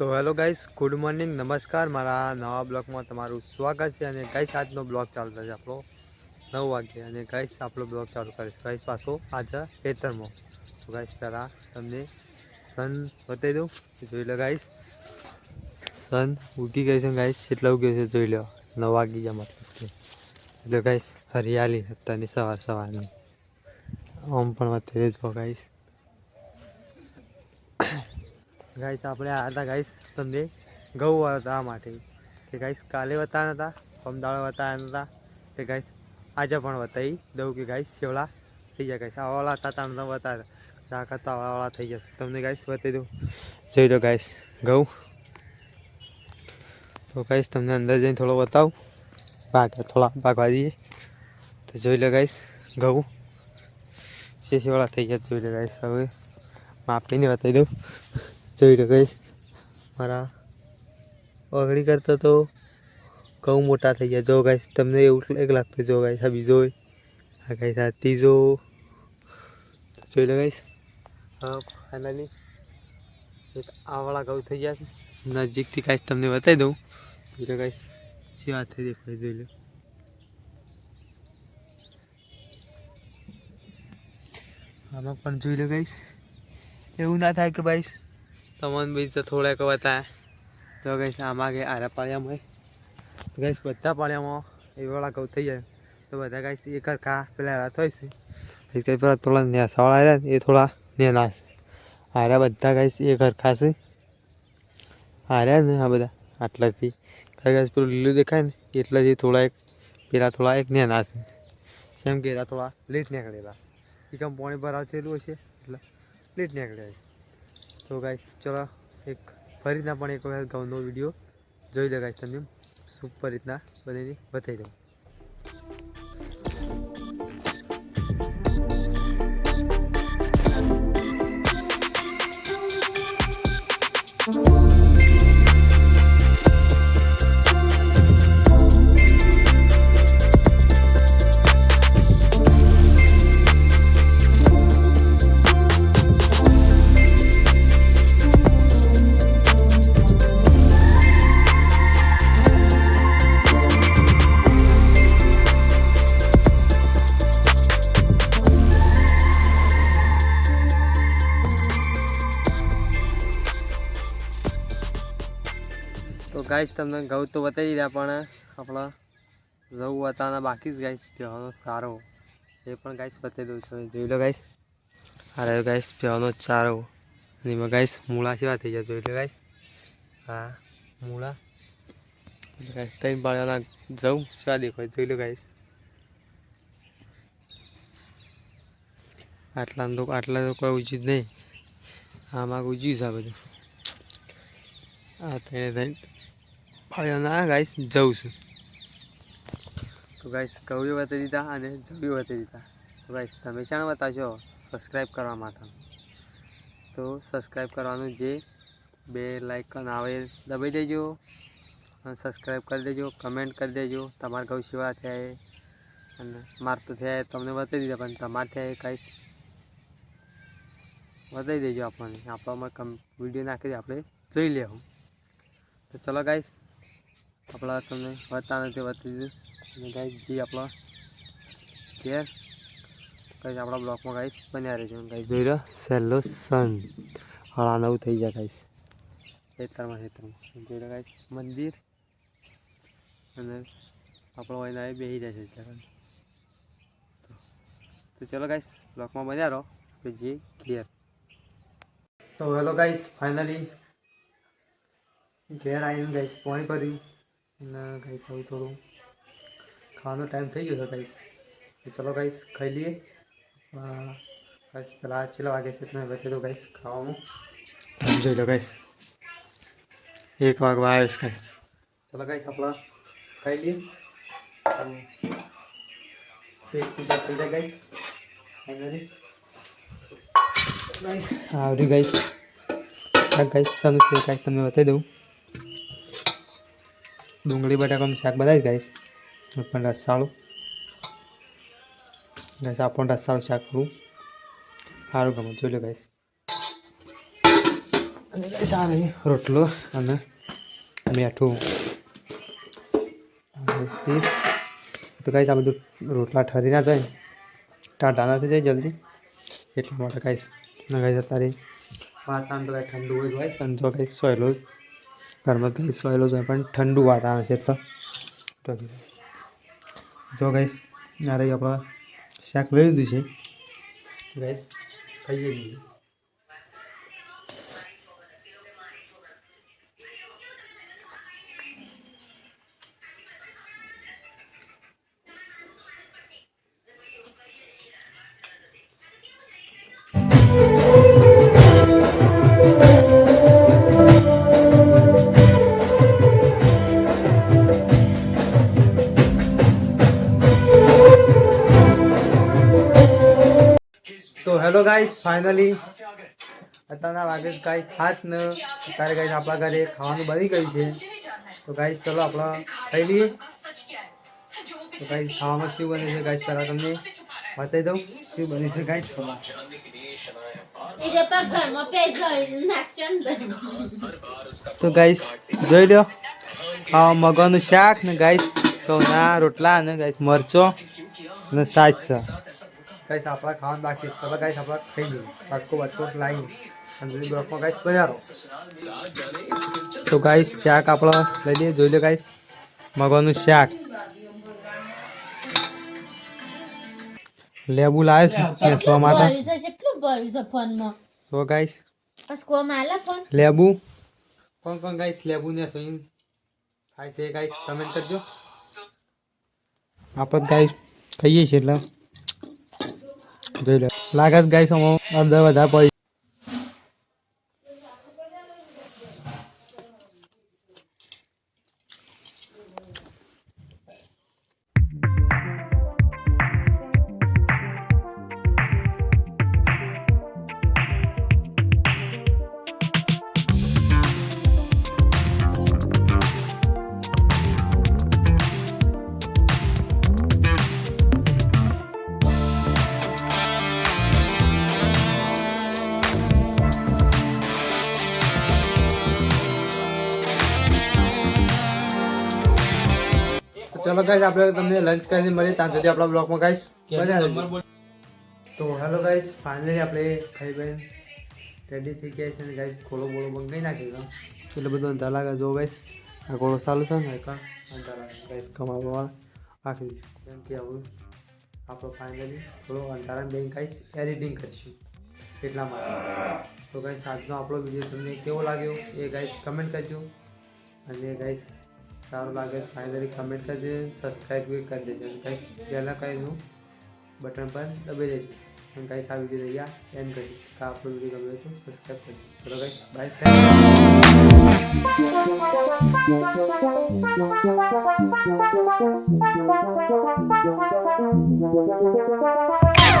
તો hello guys, good morning, નમસ્કાર. મારા નવા બ્લોગમાં તમારું સ્વાગત છે અને ગાઈસ, આજનો બ્લોગ ચાલુ થશે આપણો નવ વાગે. અને ગાઈસ, આપણો બ્લોગ ચાલુ કરીશ. ગાઈસ, પાછો આજે ખેતરમાં. તો ગાઈસ, પહેલાં તમને સન બતાવી દઉં. જોઈ લો ગાઈસ, સન ઉગી ગઈ છે ગાઈસ, કેટલા ઉગ્યો છે જોઈ લો. નવ વાગી ગયા મતલબ એટલે ગાઈસ, હરિયાળી અત્યારની સવાર સવારની. આમ પણ વધે જ ગાઈસ. ગાઈસ આપણે આ હતા ગાઈસ તમને ઘઉં હતા માટે. કે ગાઈસ કાલે વતા નતા અમદાવાદ વતા નતા તે ગાઈસ આજે પણ વતાવી દઉં કે ગાઈસ શેવડા થઈ જાય ગાઈસ આવાળા હતા, તાણ વતા રાખા તો આવાળા થઈ જશે તમને ગાઈસ બતાવી દઉં. જોઈ લો ગાઈસ ઘઉં. તો ગાઈસ તમને અંદર જઈને થોડો બતાવું. બાકી થોડા ભાગવા દઈએ. તો જોઈ લો ગાઈસ ઘઉં. શેવડા થઈ ગયા, જોઈ લો ગાઈસ હવે માપીને બતાવી દઉં. જોઈ લો ગઈશ. મારા ઓગળી કરતા તો ઘઉં મોટા થઈ ગયા. જો ગાઈશ તમને એવું એક લાગતું જો ગાઈશ આ બીજો આ ગાઈશ આ ત્રીજો. જોઈ લો ગાઈશ? હા ફાઇનલી આવાળા ઘઉં થઈ ગયા છે. નજીકથી કાંઈ તમને બતાવી દઉં. જોઈ લો ગાઈશ જે થઈ દેખાય જોઈ લો. આમાં પણ જોઈ લો ગાઈશ એવું ના થાય કે ભાઈ તમને બીજ થોડાક બતા તો. ગઈશ આમાં કે આરા પાળિયામાં ગઈશ બધા પાળિયામાં એ વાળા ઘઉં થઈ જાય. તો બધા ગાઈશ એક ખા પેલા હારા હોય છે. પછી કઈ પેલા થોડા નેસાવાળા આવ્યા એ થોડા નેના છે. હારા બધા ગાઈશ એ હરખા છે. હાર્યા ને આ બધા આટલાથી. કઈ ગાઈશ પેલું લીલું દેખાય ને એટલાથી થોડા એક, પેલા થોડા એક નેના છે. સેમ કે એરા થોડા લેટ નીકળેલા. એ કામ પાણી ભરાવ થયેલું હશે એટલે લેટ નીકળ્યા છે તો ગાઈશ ચલો, એક ફરીના પણ એક વખત ઘઉંનો વીડિયો જોઈ લે ગાઈશ તમને. સુપર રીતના બનીને બતાવી દઉં. તો ગાઈશ તમને ઘઉં તો બતાવી દીધા, પણ આપણા જવું બતાવવાના બાકી જ ગાઈશ પીવાનો સારો. એ પણ ગાઈશ બતાવી દઉં છું. જોઈ લો ગાઈશ આ રહ્યો ગાઈસ પીવાનો ચારો અને એમાં ગાઈશ મૂળા કેવા થઈ ગયા, જોઈ લો ગાઈશ હા મૂળા. ગાઈશ ત્રણ પાળ્યાના જવું કેવા દેખાય, જોઈ લો ગાઈશ આટલા તો આટલા તો કોઈ ઉચિત નહીં. આમાં ઉજ્યું છે આ બધું. આ ત્રણે ત્રણ. પાળ્યાના ગાઈસ જવું છે. તો ગાઈસ કવડી બતાવી દીધા અને જવી બતાવી દીધા. તો ગાઈસ તમે શાણ બતાવશો સબસ્ક્રાઈબ કરવા માટે. તો સબસ્ક્રાઈબ કરવાનું જે બે લાઇકન આવે, દબાઈ દેજો અને સબસ્ક્રાઈબ કરી દેજો કમેન્ટ કરી દેજો. તમારા ઘઉં સેવા થયા અને માર તો થયા, તમને બતાવી દીધા, પણ તમારે થયા કાંઈ બતાવી દેજો આપણને. આપણામાં કમ વીડિયો નાખી આપણે જોઈ લેવું. તો ચલો ગાઈસ આપણા તમને વધતા નથી વધતી દીધું ગાઈસ જે આપણા ઘેર ગાઈસ આપણા બ્લોકમાં ગાઈસ બન્યા રહેજો. ગાઈસ જોઈ રહ્યો સહેલો સન હળા નવું થઈ જાય ગાઈસ ખેતરમાં ખેતરમાં. જોઈ રહ્યો ગાઈસ મંદિર. અને આપણો એના બેસી જશે છે તો ચલો ગાઈસ બ્લોકમાં બન્યા રહો. તો જે ઘેર. તો હેલો ગાઈસ ફાઇનલી ઘેર આવીને ગાઈસ પાણી કર્યું અને ગાઈસ હવે થોડું ખાવાનો ટાઈમ થઈ ગયો છે ગાઈસ ચલો ગાઈસ ખાઈ લઈએ. ગાઈસ પેલા ચેલા વાગે છે તમે બતાવી તો ગાઈસ ખાવાનું. ટાઈમ જોઈ લો ગાઈસ એક વાગવા આવે છે ગાઈસ ચલો ગાઈસ આપણા ખાઈ લઈએ. પેટ પૂજા થઈ જાય guys finally guys guys guys ચાલુ છે ગાઈસ તમને બતાવી દઉં. ડુંગળી, બટાકાનું શાક બનાવી ગાઈશ પણ રસાળું. ગાઈશ આ પણ રસાળું શાક કરું સારું ગમે, જોઈ લો ગાઈશ અને ગાઈશ આ રહી રોટલો અને મીઠું. તો ગાઈશ આ બધું રોટલા ઠરી ના જાય. ટાટા ના થઈ જાય જલ્દી. એટલા માટે ગાઈશ ના ગાઈશ અત્યારે વાતાવરણ તો ઠંડુ હોય ગાઈશ અને જો ગાઈશ સોયલો જ. ઘરમાં ગાઈસ સોયલો છે પણ ઠંડુ વાતાવરણ છે એટલે જો ગઈશ આ રહી આપણા શાક લઈ લીધું છે. ગઈશ ખાઈ છીએ તો ગાઈસ ફાઇનલી અત્યારના વાગે ગાઈસ ખાસ ને અત્યારે ગાઈસ આપણા ઘરે ખાવાનું બની ગયું છે. તો ગાઈસ ચલો આપણે ખાઈ લઈએ. તો ગાઈસ ખાવામાં શું બને છે ગાઈસ પહેલાં તમને બતાવી દઉં. શું બને છે ગાઈસ ને તો ગાઈસ જોઈ લો. આ મગનું શાક ને ગાઈસ ઘઉંના રોટલા અને ગાઈસ મરચો અને સાચ છે ગાઈસ આપણા ખાવાનું બાકી. ચલો ગાઈસ આપણે ખાઈ લઈએ. બાટકો બાટકો લાવી અને બ્લોકમાં ગાઈસ બજારો તો ગાઈસ શાક આપણે લઈ લઈએ. જોઈ લો ગાઈસ મગવાનું શાક. લેબુ લાવે છે સો માટે. કેટલું ભર્યું છે ફોનમાં. તો ગાઈસ બસ કોમ આલે ફોન? લેબુ. કોણ કોણ ગાઈસ લેબુ ને સોઈન ખાય છે ગાઈસ કમેન્ટ કરજો. આપણે ગાઈસ ખાઈએ છીએ એટલે. જોઈ લે લાગે છે ગાઈસ અમો અડધા વધારે પડી. ચલો ગાઈસ આપણે તમને લંચ કરીને મળીએ. ત્યાં સુધી આપણા બ્લોગમાં ગાઈસ તો હેલો ગાઈસ ફાઇનલી આપણે ખાઈ બહેન રેડી થઈ ગયા છે અને ગાઈસ ખોલો બોલો બંધ નહીં નાખી એટલે બધું અંધા લાગે. જો ગાઈસ આ ખોલો ચાલુ છે ને કાં અંધાર લાગે. ગાઈસ કમાવા આખી કેમ કે હવે આપણે ફાઇનલી થોડો અંધારા બેન ગાઈસ એડિટિંગ કરીશું. એટલા માટે. તો ગાઈસ આજનો આપણો વીડિયો તમને કેવો લાગ્યો એ ગાઈસ કમેન્ટ કરજો. અને ગાઈસ સારું લાગે ફાઇનલી કમેન્ટ કરજે સબસ્ક્રાઈબ બી કરી દેજો. કંઈ પહેલાં કંઈનું બટન પર દબાઈ દેજો. અને કંઈ આ વીડિયો રહ્યા, એમ કરીશ આપણું વીડિયો ગમે તો સબસ્ક્રાઈબ કરજો. ચલો ગાઈસ બાય.